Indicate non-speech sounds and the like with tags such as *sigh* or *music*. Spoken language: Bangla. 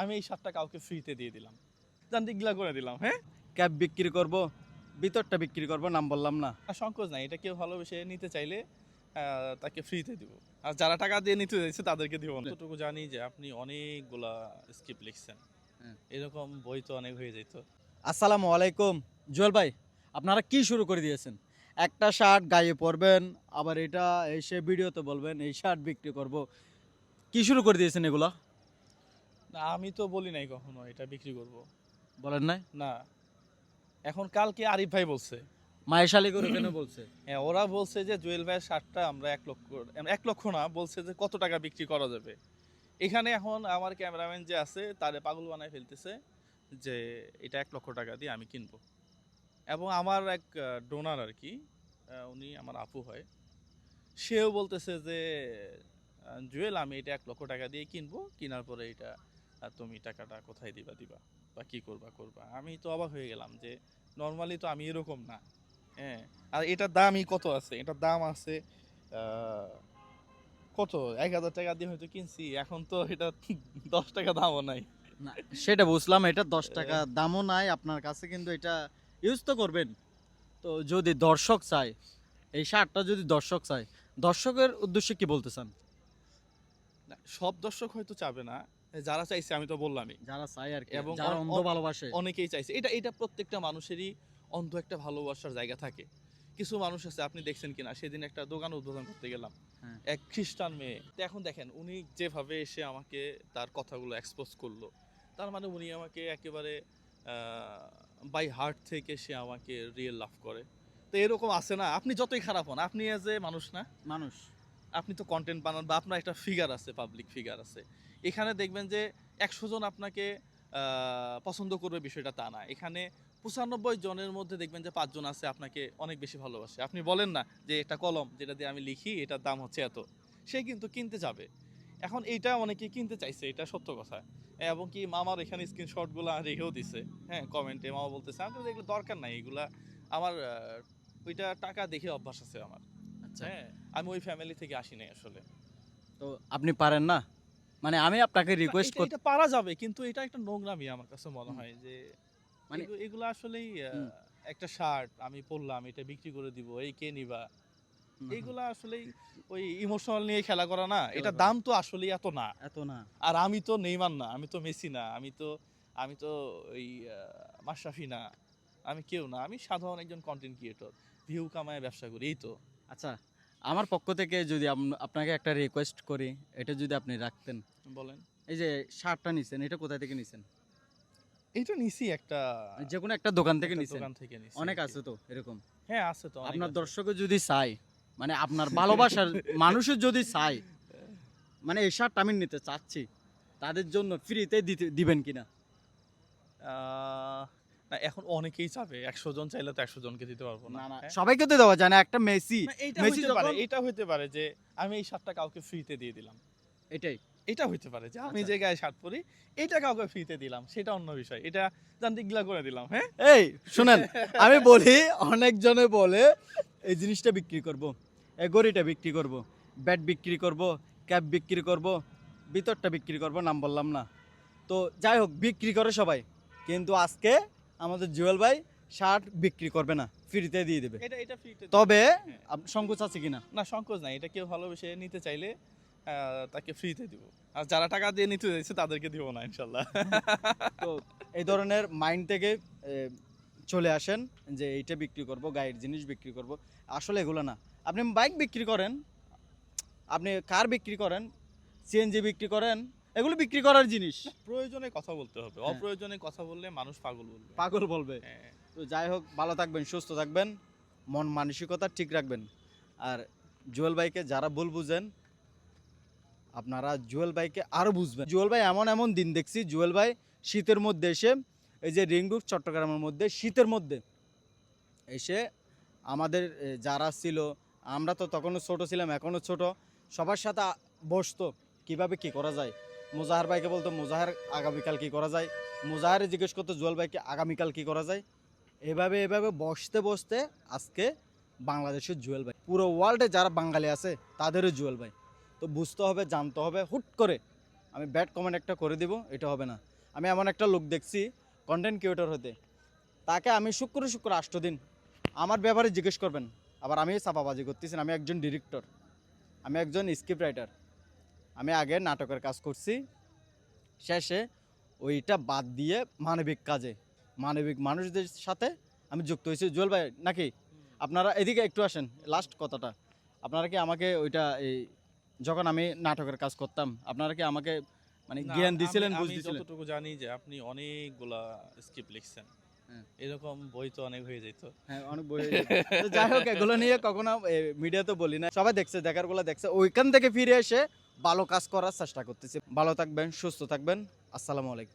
আমি এই শার্টটা কাউকে ফ্রিতে দিয়ে দিলাম। জান দিগলা করে দিলাম হ্যাঁ? ক্যাব বিক্রি করব ভিতরটা বিক্রি করব নাম বললাম না। আর সংকোচ নাই এটা কেউ ভালোবেসে নিতে চাইলে তাকে ফ্রিতে দিব। আর যারা টাকা দিয়ে নিতে চাইছে তাদেরকে দিব না। যতটুকু জানি যে আপনি অনেকগুলা স্ক্রিপ্ট লিখছেন। হ্যাঁ। এরকম বই তো অনেক হয়ে যেত আসসালামু আলাইকুম। জুয়েল ভাই আপনারা কি শুরু করে দিয়েছেন? একটা শার্ট গায়ে পরবেন আবার এটা এসে ভিডিওতে বলবেন এই শার্ট বিক্রি করব। কি শুরু করে দিয়েছেন এগুলো? না আমি তো বলি নাই কখনো এটা বিক্রি করব। বলেন নাই? না। এখন কালকে আরিফ ভাই বলছে। মায়েশালি করে কেন বলছে? হ্যাঁ ওরা বলছে যে জুয়েল ভাইয়ের শার্টটা আমরা এক লক্ষ এক লক্ষ না বলছে যে কত টাকা বিক্রি করা যাবে। এখানে এখন আমার ক্যামেরাম্যান যে আছে তারে পাগল বানায় ফেলতেছে যে এটা এক লক্ষ টাকা দিয়ে আমি কিনবো। এবং আমার এক ডোনার আর কি উনি আমার আপু হয় সেও বলতেছে যে জুয়েল আমি এটা এক লক্ষ টাকা দিয়ে কিনবো কেনার পরে এটা আহ, তুমি টাকাটা কোথায় দিবা দিবা? বা কি করবা করবা? আমি তো অবাক হয়ে গেলাম যে নর্মালি তো আমি এরকম না। হ্যাঁ? আর এটার দামই কত আছে? এটার দাম আছে কত? এক হাজার টাকা দিয়ে হয়তো কিনছি এখন তো এটা *laughs* দশ টাকা দামও নাই। না সেটা বুঝলাম এটা দশ টাকা দামও নাই আপনার কাছে কিন্তু এটা ইউজ তো করবেন। তো যদি দর্শক চায় এই শার্টটা যদি দর্শক চায় দর্শকের উদ্দেশ্যে কি বলতে চান? সব দর্শক হয়তো চাবে না যারা চাইছে আমি তো বললামই। যারা চায় আর এবং যারা অন্ধ ভালোবাসে। অনেকেই চাইছে। এটা এটা প্রত্যেকটা মানুষেরই অন্ধ একটা ভালোবাসার জায়গা থাকে। কিছু মানুষ আছে আপনি দেখছেন কিনা সেদিন একটা দোকান উদ্বোধন করতে গেলাম। হ্যাঁ। এক খ্রিস্টান মেয়ে। তো এখন দেখেন উনি যেভাবে এসে আমাকে তার কথাগুলো এক্সপোজ করল তার মানে উনি আমাকে একেবারে বাই হার্ট থেকে সে আমাকে রিয়েল লাভ করে। তো এরকম আছে না আপনি যতই খারাপ হন আপনি এজ এ মানুষ না? মানুষ। আপনি তো কন্টেন্ট বানান বা আপনার একটা ফিগার আছে পাবলিক ফিগার আছে। এখানে দেখবেন যে একশো জন আপনাকে পছন্দ করবে বিষয়টা তা না। এখানে পঁচানব্বই জনের মধ্যে দেখবেন যে পাঁচজন আছে আপনাকে অনেক বেশি ভালোবাসে। আপনি বলেন না যে এটা কলম, যেটা দিয়ে আমি লিখি, এটার দাম হচ্ছে এত। সে কিন্তু কিনতে যাবে। এখন এইটা অনেকে কিনতে চাইছে, এটা সত্য কথা। এবং কি মামার এখানে স্ক্রিনশটগুলো রেখেও দিছে হ্যাঁ কমেন্টে মামা বলতেছে আমি এগুলো দরকার নাই, এগুলা আমার ওইটা টাকা দেখে অভ্যাস আছে আমার। হ্যাঁ। আমি ওই ফ্যামিলি থেকে আসি নাই আসলে। তো আপনি পারেন না? মানে আমি আপনাকে রিকোয়েস্ট করতে এটা পারা যাবে কিন্তু এটা একটা নোংরামি আমার কাছে মনে হয় যে মানে এগুলো আসলেই একটা শার্ট আমি পরলাম এটা বিক্রি করে দিব এই কে নিবা? এইগুলা আসলেই ওই ইমোশনাল নিয়ে খেলা করা না এটা দাম তো আসলে এত না। এত না। আর আমি তো নেইমার না আমি তো মেসি না আমি তো আমি তো ওই মাশরাফি না আমি কেউ না আমি সাধারণ একজন কন্টেন্ট ক্রিয়েটর ভিউ কামায় ব্যবসা করি এই তো। আচ্ছা আমার পক্ষ থেকে যদি আপনাকে একটা রিকোয়েস্ট করি এটা যদি আপনি রাখতেন। বলেন। এই যে শার্টটা নিছেন এটা কোথা থেকে নিছেন? এটা নিছি একটা যে কোনো একটা দোকান থেকে নিছেন? দোকান থেকে নিছি অনেক আছে তো এরকম? হ্যাঁ আছে তো আপনার। দর্শকে যদি চাই মানে আপনার ভালোবাসার *laughs* মানুষের যদি চাই মানে এই শার্ট আমি নিতে চাচ্ছি তাদের জন্য ফ্রিতে দিতে দিবেন কিনা? না এখন অনেকেই চাবে একশো জন চাইলে তো একশো জনকে দিতে পারব না হ্যাঁ? সবাইকে তো দেওয়া যায় না একটা মেসি মেসি পারে এটা হইতে পারে যে আমি এই শার্টটা কাউকে ফ্রিতে দিয়ে দিলাম। এটাই। এটা হইতে পারে যে আমি আচ্ছা। যে গায়ে শার্ট পরি এটা কাউকে ফ্রিতে দিলাম সেটা অন্য বিষয়। এটা করে দিলাম হ্যাঁ? এই শুনেন আমি বলি অনেকজনে বলে এই জিনিসটা বিক্রি করব এই গড়িটা বিক্রি করব ব্যাট বিক্রি করব ক্যাপ বিক্রি করব ভিতরটা বিক্রি করব নাম বললাম না। তো যাই হোক বিক্রি করে সবাই। কিন্তু আজকে আমাদের জুয়েল ভাই শার্ট বিক্রি করবে না ফ্রিতে দিয়ে দেবে। এটা এটা ফ্রিতে তবে হ্যাঁ। সংকোচ আছে কিনা? না সংকোচ নাই। এটা কেউ ভালোবেসে নিতে চাইলে তাকে ফ্রিতে দিব। আর যারা টাকা দিয়ে নিতে চাইছে তাদেরকে দিব না ইনশাল্লাহ। তো এই ধরনের মাইন্ড থেকে চলে আসেন যে এইটা বিক্রি করব গায়ের জিনিস বিক্রি করব। আসলে এগুলো না। আপনি বাইক বিক্রি করেন আপনি কার বিক্রি করেন? সিএনজি বিক্রি করেন এগুলো বিক্রি করার জিনিস। প্রয়োজনে কথা বলতে হবে হ্যাঁ। অপ্রয়োজনে কথা বললে মানুষ পাগল বলবে। পাগল বলবে। হ্যাঁ। তো যাই হোক ভালো থাকবেন সুস্থ থাকবেন মন মানসিকতা ঠিক রাখবেন। আর জুয়েল ভাইকে যারা ভুল বুঝেন আপনারা জুয়েল ভাইকে আরও বুঝবেন। জুয়েল ভাই এমন এমন দিন দেখছি জুয়েল ভাই শীতের মধ্যে এসে এই যে রিংরুট চট্টগ্রামের মধ্যে শীতের মধ্যে এসে আমাদের এ, যারা ছিল আমরা তো তখনও ছোট ছিলাম এখনও ছোট সবার সাথে আ- বসতো কীভাবে কি করা যায়। মুজাহার ভাইকে বলতো, মুজাহার আগামীকাল কি করা যায়? মুজাহারে জিজ্ঞেস করতো, জুয়েল ভাইকে আগামীকাল কি করা যায়? এভাবে এভাবে বসতে বসতে আজকে বাংলাদেশের জুয়েল ভাই, পুরো ওয়ার্ল্ডে যারা বাঙালি আছে, তাদেরও জুয়েল ভাই। তো বুঝতে হবে, জানতে হবে, হুট করে আমি ব্যাড কমেন্ট একটা করে দিব, এটা হবে না। আমি এমন একটা লোক দেখছি কন্টেন্ট ক্রিয়েটর হতে। তাকে আমি শুক্র শুক্র আষ্ট দিন আমার ব্যাপারে জিজ্ঞেস করবেন। আবার আমি চাপাবাজি করতেছি আমি একজন ডিরেক্টর আমি একজন স্ক্রিপ্ট রাইটার আমি আগে নাটকের কাজ করছি। শেষে ওইটা বাদ দিয়ে মানবিক কাজে মানবিক মানুষদের সাথে আমি যুক্ত হয়েছি। জুয়েল ভাই নাকি? আপনারা এদিকে একটু আসেন লাস্ট কথাটা। আপনারা কি আমাকে ওইটা এই যখন আমি নাটকের কাজ করতাম আপনারা কি আমাকে মানে জ্ঞান দিছিলেন বুঝ দিছিলেন? যতটুকু জানি যে আপনি অনেকগুলা স্ক্রিপ্ট লিখছেন। এরকম বই তো অনেক হয়ে যেত। হ্যাঁ অনেক বই যাই হোক, এগুলো নিয়ে কখনো মিডিয়া তো বলি না। সবাই দেখছে দেখারগুলো দেখছে। ওইখান থেকে ফিরে এসে ভালো কাজ করার চেষ্টা করতেছি। ভালো থাকবেন, সুস্থ থাকবেন। আসসালামু আলাইকুম।